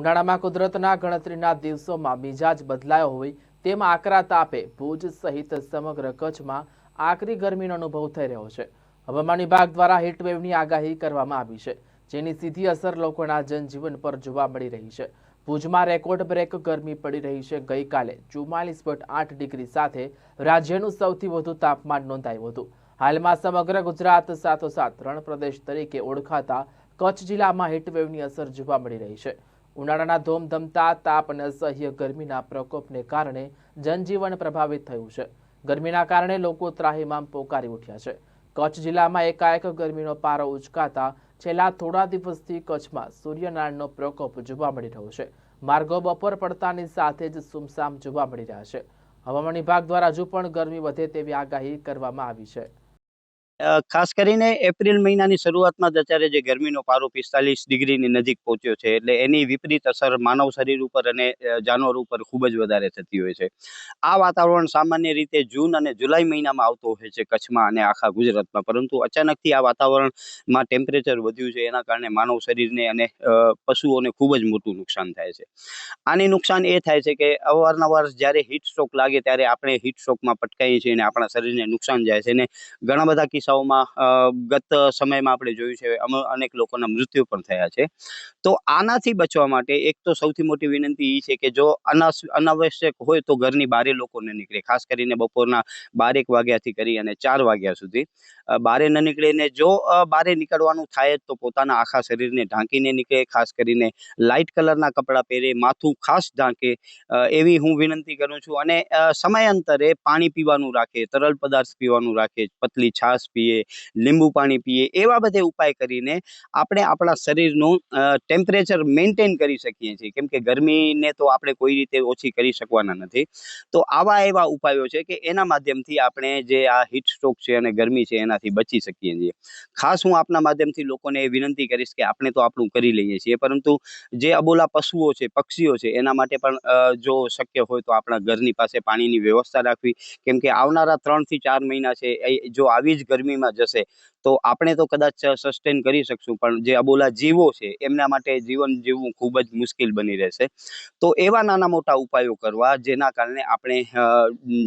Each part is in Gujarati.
ઉનાળામાં કુદરતના ગણતરીના દિવસોમાં મિજાજ બદલાયો હોય તેમ આકરા તાપે ભુજ સહિત સમગ્ર કચ્છમાં આકરી ગરમીનો અનુભવ થઈ રહ્યો છે. હવામાન વિભાગ દ્વારા હીટવેવની આગાહી કરવામાં આવી છે, જેની સીધી અસર લોકોના જનજીવન પર જોવા મળી રહી છે. ભુજમાં રેકોર્ડ બ્રેક ગરમી પડી રહી છે. ગઈકાલે ચુમ્માલીસ પોઈન્ટ આઠ ડિગ્રી સાથે રાજ્યનું સૌથી વધુ તાપમાન નોંધાયું હતું. હાલમાં સમગ્ર ગુજરાત સાથોસાથ રણ પ્રદેશ તરીકે ઓળખાતા કચ્છ જિલ્લામાં હીટવેવની અસર જોવા મળી રહી છે. ઉનાળાના ધોમધમતા, તાપ અને અસહ્ય ગરમીના પ્રકોપને કારણે જનજીવન પ્રભાવિત થયું છે. ગરમીના કારણે લોકો ત્રાહિમામ પોકારી ઉઠ્યા છે. કચ્છ જિલ્લામાં એકાએક ગરમીનો પારો ઉચકાતા છેલ્લા થોડા દિવસથી કચ્છમાં સૂર્યનારાયણનો પ્રકોપ જોવા મળી રહ્યો છે. માર્ગો બપોર પડતાની સાથે જ સુમસામ જોવા મળી રહ્યા છે. હવામાન વિભાગ દ્વારા હજુ પણ ગરમી વધે તેવી આગાહી કરવામાં આવી છે. ખાસ કરીને એપ્રિલ મહિનાની શરૂઆતમાં જ અત્યારે જે ગરમીનો પારો પિસ્તાલીસ ડિગ્રીની નજીક પહોંચ્યો છે, એટલે એની વિપરીત અસર માનવ શરીર ઉપર અને જાનવર ઉપર ખૂબ જ વધારે થતી હોય છે. આ વાતાવરણ સામાન્ય રીતે જૂન અને જુલાઈ મહિનામાં આવતો હોય છે કચ્છમાં અને આખા ગુજરાતમાં, પરંતુ અચાનકથી આ વાતાવરણમાં ટેમ્પરેચર વધ્યું છે, એના કારણે માનવ શરીરને અને પશુઓને ખૂબ જ મોટું નુકસાન થાય છે. આની નુકસાન એ થાય છે કે અવારનવાર જ્યારે હીટ સ્ટ્રોક લાગે ત્યારે આપણે હીટ સ્ટ્રોકમાં પટકાઈએ છીએ અને આપણા શરીરને નુકસાન જાય છે અને ઘણા બધા કિસ્સાઓમાં ગત સમયમાં આપણે જોયું છે અનેક લોકોના મૃત્યુ પણ થયા છે. તો આનાથી બચવા માટે એક તો સૌથી મોટી વિનંતી એ છે કે જો અનાવશ્યક હોય તો ઘરની બારે લોકો ન નીકળે, ખાસ કરીને બપોરના બારેક વાગ્યાથી કરી અને ચાર વાગ્યા સુધી. બારે ન નીકળે ને જો બારે નીકળવાનું થાય તો પોતાના આખા શરીરને ઢાંકીને નીકળે, ખાસ કરીને લાઇટ કલરના કપડાં પહેરે, માથું ખાસ ઢાંકે એવી હું વિનંતી કરું છું. અને સમયાંતરે પાણી પીવાનું રાખે, તરલ પદાર્થ પીવાનું રાખે, પતલી છાશ પીએ લીંબુ પાણી પીએ, એવા બધે ઉપાય કરીને આપણે આપણા શરીરનું ટેમ્પરેચર મેન્ટેન કરી શકીએ છીએ. કેમ કે ગરમીને તો આપણે કોઈ રીતે ઓછી કરી શકવાના નથી. તો આવા એવા ઉપાયો છે કે એના માધ્યમથી આપણે જે આ હીટ છે અને ગરમી છે એનાથી બચી શકીએ છીએ. ખાસ હું આપના માધ્યમથી લોકોને વિનંતી કરીશ કે આપણે તો આપણું કરી લઈએ છીએ. પરંતુ જે અબોલા પશુઓ છે, પક્ષીઓ છે, એના માટે પણ જો શક્ય હોય તો આપણા ઘરની પાસે પાણીની વ્યવસ્થા રાખવી. કેમ કે આવનારા ત્રણથી ચાર મહિના છે જો આવી જ ગરમીમાં જશે. તો આપણે તો કદાચ સસ્ટેન કરી શકશું, પણ જે અબોલા જીવો છે, એમના માટે જીવન જીવવું ખૂબ જ મુશ્કેલ બની રહેશે. તો એવા નાના મોટા ઉપાયો કરવા જેના કારણે આપણે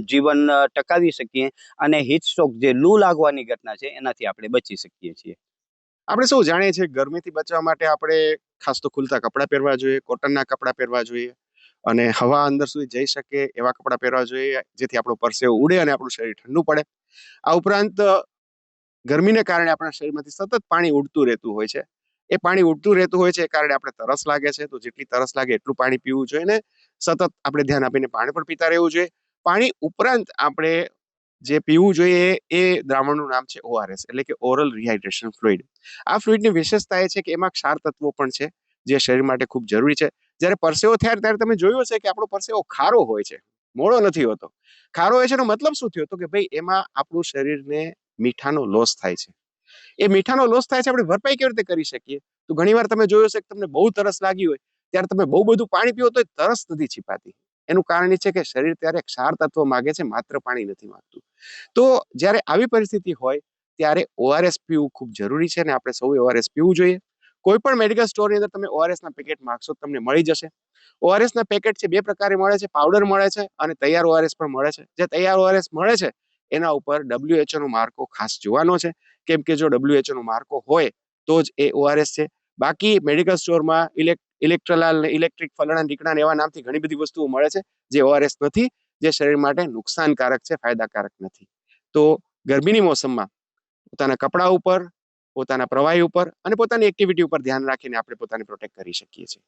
જીવન ટકાવી શકીએ અને હિટસ્ટ્રોક જે લૂ લાગવાની ઘટના છે, એનાથી આપણે બચી શકીએ છીએ. આપણે સૌ જાણીએ છીએ ગરમીથી બચવા માટે આપણે ખાસ તો ખુલતા કપડાં પહેરવા જોઈએ, કોટનના કપડાં પહેરવા જોઈએ અને હવા અંદર સુધી જઈ શકે એવા કપડાં પહેરવા જોઈએ, જેથી આપણો પરસેવો ઉડે અને આપણું શરીર ઠંડુ પડે. આ ઉપરાંત ગરમીને કારણે આપણા શરીરમાંથી સતત પાણી ઉડતું રહેતું હોય છે. એ પાણી ઉડતું રહેતું હોય છે એ કારણે આપણે તરસ લાગે છે. તો જેટલી તરસ લાગે એટલું પાણી પીવું જોઈએ ને સતત આપણે ધ્યાન આપીને પાણી પણ પીતા રહેવું જોઈએ. પાણી ઉપરાંત આપણે જે પીવું જોઈએ એ- દ્રાવણનું નામ છે ઓઆરએસ એટલે કે ઓરલ રિહાઇડ્રેશન ફ્લુઇડ. આ ફ્લુઇડની વિશેષતા એ છે કે એમાં ક્ષાર તત્વો પણ છે જે શરીર માટે ખૂબ જરૂરી છે. જ્યારે પરસેવો થાય ત્યારે તમે જોયું હશે કે આપણો પરસેવો ખારો હોય છે મોળો નથી હોતો. ખારો હોય છે એનો મતલબ શું થયો તો કે ભાઈ એમાં આપણું શરીરને મીઠાનો લોસ થાય છે. એ મીઠાનો લોસ થાય છે, આપણે ભરપાઈ કેવી રીતે કરી શકીએ? તો ઘણીવાર તમે જોયું છે કે તમને બહુ તરસ લાગી હોય, ત્યારે તમે બહુ બધું પાણી પીવો તો તરસ નથી છીપાતી. એનું કારણ એ છે કે શરીર ત્યારે ક્ષાર તત્વ માગે છે, માત્ર પાણી નથી માંગતું. તો જ્યારે આવી પરિસ્થિતિ હોય, ત્યારે ઓઆરએસ પીવું ખૂબ જરૂરી છે અને આપણે સૌએ ઓઆરએસ પીવું જોઈએ. કોઈ પણ મેડિકલ સ્ટોરની અંદર તમે ઓઆરએસ ના પેકેટ માગશો તમને મળી જશે. ઓઆરએસ ના પેકેટ છે, બે પ્રકારે મળે છે, પાવડર મળે છે અને તૈયાર ઓઆરએસ પણ મળે છે. જે તૈયાર ઓઆરએસ મળે છે એના ઉપર WHO નો માર્કો ખાસ જોવાનો છે. કેમ કે જો WHO નો માર્કો હોય તો જ એ ઓઆરએસ છે. બાકી મેડિકલ સ્ટોરમાં ઇલેક્ટ્રલાલ ઇલેક્ટ્રિક ફલણા ઢીકણા એવા નામથી ઘણી બધી વસ્તુઓ મળે છે જે ઓઆરએસ નથી, જે શરીર માટે નુકસાનકારક છે, ફાયદાકારક નથી. તો ગરમીની મોસમમાં પોતાના કપડા ઉપર, પોતાના પ્રવાહી ઉપર અને પોતાની એક્ટિવિટી ઉપર ધ્યાન રાખીને આપણે પોતાને પ્રોટેક્ટ કરી શકીએ છીએ.